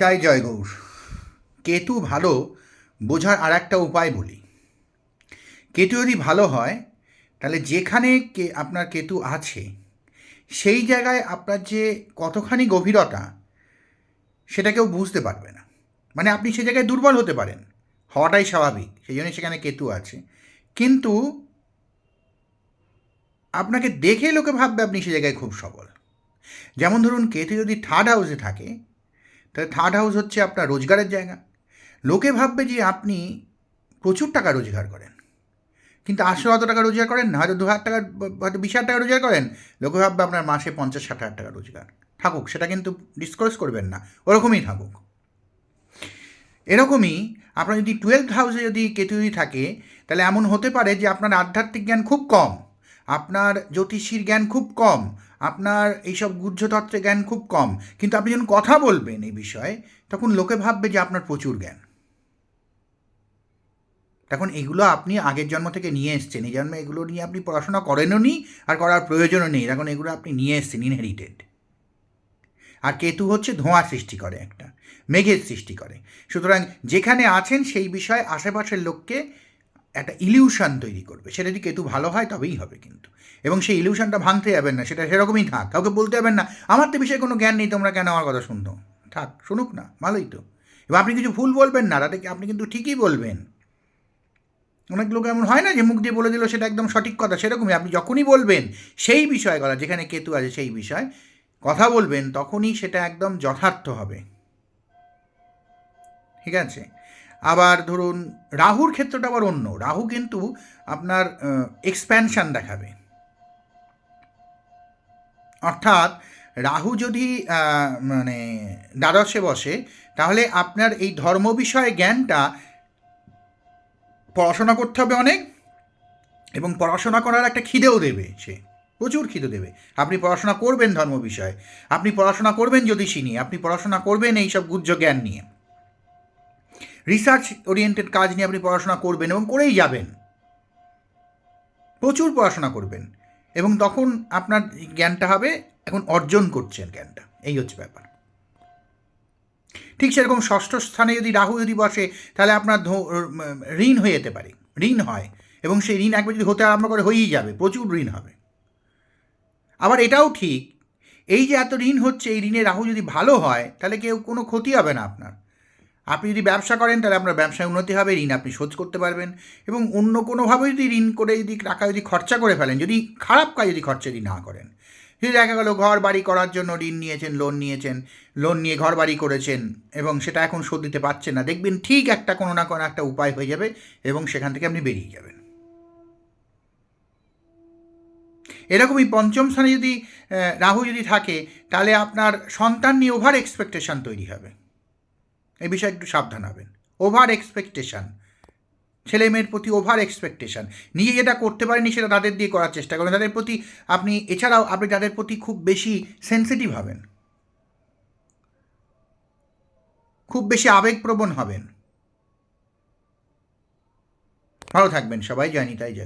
নিতাই জয় গৌর। কেতু ভালো বোঝার আর একটা উপায় বলি। কেতু যদি ভালো হয়, তাহলে যেখানে কে, আপনার কেতু আছে, সেই জায়গায় আপনার যে কতখানি গভীরতা, সেটা কেউ বুঝতে পারবে না। মানে আপনি সে জায়গায় দুর্বল হতে পারেন, হওয়াটাই স্বাভাবিক, সেই জন্য সেখানে কেতু আছে। কিন্তু আপনাকে দেখে লোকে ভাববে আপনি সে জায়গায় খুব সবল। যেমন ধরুন, কেতু যদি থার্ড হাউসে থাকে তাহলে থার্ড হাউস হচ্ছে আপনার রোজগারের জায়গা। লোকে ভাববে যে আপনি প্রচুর টাকা রোজগার করেন। কিন্তু আসলে অত টাকা রোজগার করেন? না, হয়তো দু হাজার টাকা, হয়তো বিশ হাজার টাকা রোজগার করেন। লোকে ভাববে আপনার মাসে পঞ্চাশ, ষাট হাজার টাকা রোজগার। থাকুক, সেটা কিন্তু ডিসকাস করবেন না। ওরকমই থাকুক। এরকমই আপনার যদি টুয়েলভ হাউসে যদি কেতু থাকে, তাহলে এমন হতে পারে যে আপনার আধ্যাত্মিক জ্ঞান খুব কম। আপনার জ্যোতিষীর জ্ঞান খুব কম, আপনার এইসব গুহ্যতত্ত্বের জ্ঞান খুব কম, কিন্তু আপনি যখন কথা বলবেন এই বিষয়ে, তখন লোকে ভাববে যে আপনার প্রচুর জ্ঞান। তখন এগুলো আপনি আগের জন্ম থেকে নিয়ে এসছেন, এই জন্মে এগুলো নিয়ে আপনি পড়াশোনা করেনও নি আর করার প্রয়োজনও নেই, তখন এগুলো আপনি নিয়ে এসছেন ইনহেরিটেড আর কেতু হচ্ছে ধোঁয়া সৃষ্টি করে একটা, মেঘের সৃষ্টি করে। সুতরাং যেখানে আছেন সেই বিষয়ে আশেপাশের লোককে একটা ইলিউশন তৈরি করবে। সেটা যদি কেতু ভালো হয়, তবেই হবে কিন্তু। এবং সেই ইলিউশনটা ভাঙতে যাবেন না, সেটা সেরকমই থাক। কাউকে বলতে যাবেন না, আমার তো বিষয়ে কোনো জ্ঞান নেই, তোমরা কেন আমার কথা শুনতো থাক, শুনুক না, ভালোই তো। এবার আপনি কিছু ভুল বলবেন না, তাতে আপনি কিন্তু ঠিকই বলবেন। অনেক লোক এমন হয় না যে মুখ দিয়ে বলে দিল সেটা একদম সঠিক কথা, সেরকমই। আপনি যখনই বলবেন সেই বিষয়ে কথা যেখানে কেতু আছে সেই বিষয়, কথা বলবেন, তখনই সেটা একদম যথার্থ হবে। ঠিক আছে? আবার ধরুন রাহুর ক্ষেত্রটা আবার অন্য। রাহু কিন্তু আপনার এক্সপ্যানশান দেখাবে। অর্থাৎ রাহু যদি মানে দ্বাদশে বসে, তাহলে আপনার এই ধর্ম বিষয়ে জ্ঞানটা পড়াশোনা করতে হবে অনেক, এবং পড়াশোনা করার একটা খিদেও দেবে সে। প্রচুর খিদে দেবে। আপনি পড়াশোনা করবেন ধর্ম বিষয়ে। আপনি পড়াশোনা করবেন জ্যোতিষী নিয়ে। আপনি পড়াশোনা করবেন এইসব গুহ্য জ্ঞান নিয়ে। রিসার্চ ওরিয়েন্টেড কাজ নিয়ে আপনি পড়াশোনা করবেন এবং করেই যাবেন। প্রচুর পড়াশোনা করবেন এবং তখন আপনার জ্ঞানটা হবে, এখন অর্জন করছেন জ্ঞানটা। এই হচ্ছে ব্যাপার। ঠিক সেরকম ষষ্ঠ স্থানে যদি রাহু যদি বসে, তাহলে আপনার ঋণ হয়ে যেতে পারে। ঋণ হয় এবং সেই ঋণ একবার যদি হতে আরম্ভ করে, হয়েই যাবে, প্রচুর ঋণ হবে। আবার এটাও ঠিক, এই যে এত ঋণ হচ্ছে, এই ঋণে রাহু যদি ভালো হয়, তাহলে কেউ কোনো ক্ষতি হবে না আপনার। আপনি যদি ব্যবসা করেন, তাহলে আপনার ব্যবসায় উন্নতি হবে, ঋণ আপনি শোধ করতে পারবেন এবং অন্য কোনোভাবে যদি ঋণ করে যদি টাকা যদি খরচা করে ফেলেন, যদি খারাপ কাজ যদি খরচা যদি না করেন, যদি দেখা গেলো ঘর বাড়ি করার জন্য ঋণ নিয়েছেন লোন নিয়েছেন লোন নিয়ে ঘর বাড়ি করেছেন এবং সেটা এখন শোধ দিতে পারছেন না, দেখবেন ঠিক একটা কোনো না কোনো একটা উপায় হয়ে যাবে এবং সেখান থেকে আপনি বেরিয়ে যাবেন। এরকমই পঞ্চম স্থানে যদি রাহু যদি থাকে, তাহলে আপনার সন্তান নিয়ে ওভার এক্সপেকটেশন তৈরি হবে। এই বিষয়ে একটু সাবধান হবেন। ওভার এক্সপেকটেশান ছেলে মেয়ের প্রতি ওভার এক্সপেকটেশান নিজে যেটা করতে পারেনি সেটা তাদের দিয়ে করার চেষ্টা করেন। তাদের প্রতি আপনি, এছাড়াও আপনি তাদের প্রতি খুব বেশি সেন্সিটিভ হবেন। খুব বেশি আবেগপ্রবণ হবেন। ভালো থাকবেন সবাই জানি তাই